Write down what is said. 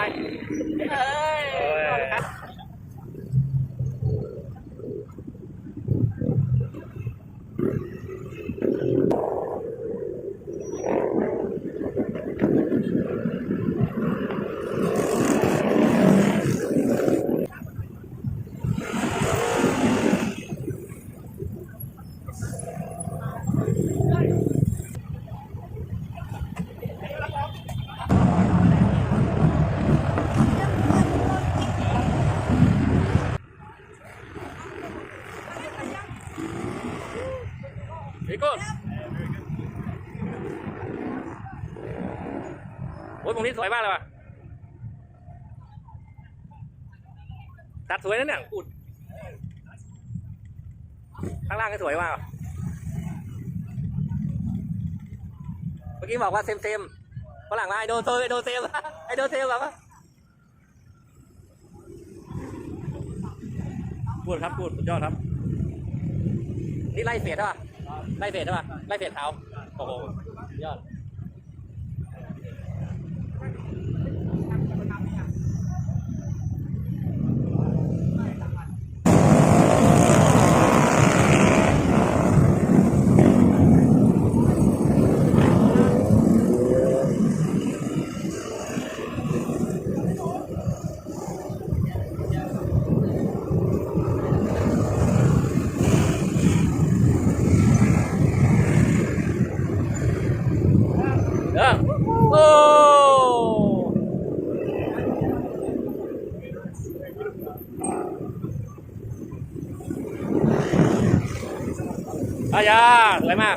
อยเฮ้ย รงนี้สวยมากเลยว่ะ ตัดสวยนะเนี่ยกูดข้างล่างก็สวยมากเมื่อกี้บอกว่าเซมเซมฝรั่งมาไอโดเซมไอโดเซมไอโดเซมแบบว่าพูดครับพูดสุดยอดครับ นี่ไล่เฟดใช่ป่ะไล่เฟดใช่ป่ะไล่เฟดเท้าโอ้โหสุดยอด เออโอ้ จ้าสวยมาก